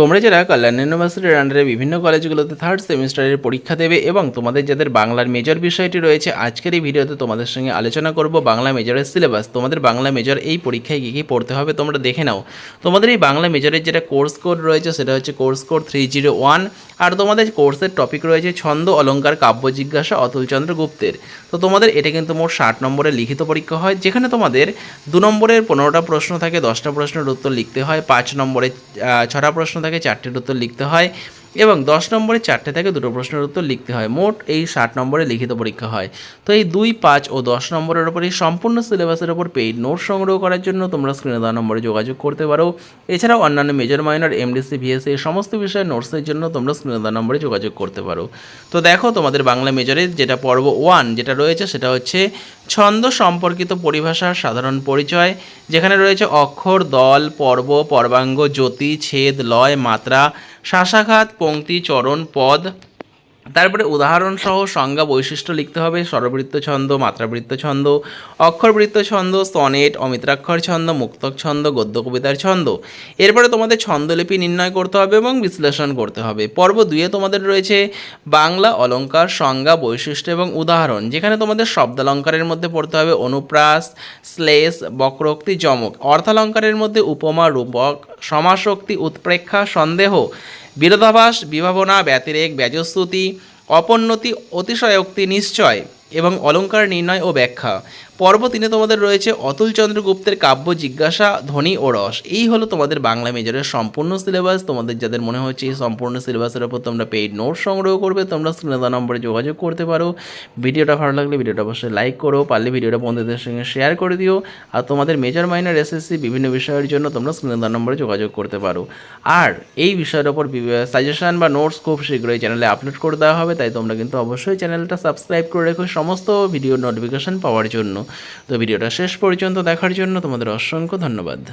তোমরা যারা কল্যাণ ইউনিভার্সিটির আন্ডারে বিভিন্ন কলেজগুলোতে থার্ড সেমিস্টারের পরীক্ষা দেবে এবং তোমাদের যাদের বাংলার মেজর বিষয়টি রয়েছে, আজকের এই ভিডিওতে তোমাদের সঙ্গে আলোচনা করব বাংলা মেজরের সিলেবাস তোমাদের বাংলা মেজর এই পরীক্ষায় কী কী পড়তে হবে তোমরা দেখে নাও। তোমাদের এই বাংলা মেজরের যেটা কোর্স কোড রয়েছে, সেটা হচ্ছে course code three zero one আর তোমাদের কোর্সের টপিক রয়েছে ছন্দ, অলঙ্কার, কাব্য, জিজ্ঞাসা অতুলচন্দ্র গুপ্তের। তো তোমাদের এটা কিন্তু মোট ষাট নম্বরের লিখিত পরীক্ষা হয়, যেখানে তোমাদের দু নম্বরের পনেরোটা প্রশ্ন থাকে, দশটা প্রশ্নের উত্তর লিখতে হয়, পাঁচ নম্বরে ছটা প্রশ্ন থাকে চারটের উত্তর লিখতে হয়। এবং দশ নম্বরে চারটে থেকে দুটো প্রশ্নের উত্তর লিখতে হয়। মোট এই ষাট নম্বরে লিখিত পরীক্ষা হয়। তো এই দুই, পাঁচ ও দশ নম্বরের ওপর এই সম্পূর্ণ সিলেবাসের ওপর পেইড নোট সংগ্রহ করার জন্য তোমরা স্ক্রিনে দেওয়া নম্বরে যোগাযোগ করতে পারো। এছাড়াও অন্যান্য মেজর মাইনর এমডিসি ভিএসসি এই সমস্ত বিষয়ের নোটসের জন্য তোমরা স্ক্রিনে দেওয়া নম্বরে যোগাযোগ করতে পারো। তো দেখো তোমাদের বাংলা মেজরের যেটা পর্ব ওয়ান যেটা রয়েছে সেটা হচ্ছে ছন্দ সম্পর্কিত পরিভাষার সাধারণ পরিচয়। যেখানে রয়েছে অক্ষর, দল, পর্ব, পর্বাঙ্গ, জ্যোতি, ছেদ, লয়, মাত্রা। শাসাঘাত পংক্তি চরণ পদ তারপরে উদাহরণ সহ সংজ্ঞা বৈশিষ্ট্য লিখতে হবে, স্বরবৃত্ত ছন্দ, মাত্রাবৃত্ত ছন্দ, অক্ষরবৃত্ত ছন্দ, সনেট, অমিত্রাক্ষর ছন্দ, মুক্তক ছন্দ, গদ্য কবিতার ছন্দ। এরপরে তোমাদের ছন্দলিপি নির্ণয় করতে হবে এবং বিশ্লেষণ করতে হবে। পর্ব দুয়ে তোমাদের রয়েছে বাংলা অলঙ্কার সংজ্ঞা বৈশিষ্ট্য এবং উদাহরণ, যেখানে তোমাদের শব্দালঙ্কারের মধ্যে পড়তে হবে অনুপ্রাস, শ্লেষ, বক্রোক্তি, যমক। অর্থালঙ্কারের মধ্যে উপমা, রূপক, সমাসক্তি, উৎপ্রেক্ষা, সন্দেহ। বিরোধাভাস বিভাবনা ব্যতিরেক ব্যাজস্তুতি অপন্নতি অতিশয়োক্তি নিশ্চয় এবং অলঙ্কার নির্ণয় ও ব্যাখ্যা। পর্ব তিনে তোমাদের রয়েছে অতুল চন্দ্রগুপ্তের কাব্য জিজ্ঞাসা, ধ্বনি ও রস। এই হলো তোমাদের বাংলা মেজরের সম্পূর্ণ সিলেবাস তোমাদের যাদের মনে হচ্ছে এই সম্পূর্ণ সিলেবাসের ওপর তোমরা পেইড নোট সংগ্রহ করবে, তোমরা স্ক্রিনে দেওয়া নম্বরে যোগাযোগ করতে পারো। ভিডিওটা ভালো লাগলে ভিডিওটা অবশ্যই লাইক করো, পারলে ভিডিওটা বন্ধুদের সঙ্গে শেয়ার করে দিও। আর তোমাদের মেজর মাইনর এসএসসি বিভিন্ন বিষয়ের জন্য তোমরা স্ক্রিনে দেওয়া নম্বরে যোগাযোগ করতে পারো। আর এই বিষয়ের ওপর সাজেশন বা নোটস খুব শীঘ্রই চ্যানেলে আপলোড করে দেওয়া হবে। তাই তোমরা কিন্তু অবশ্যই চ্যানেলটা সাবস্ক্রাইব করে রেখো সমস্ত ভিডিও নোটিফিকেশন পাওয়ার জন্য। তো ভিডিওটা শেষ পর্যন্ত দেখার জন্য তোমাদের অসংখ্য ধন্যবাদ।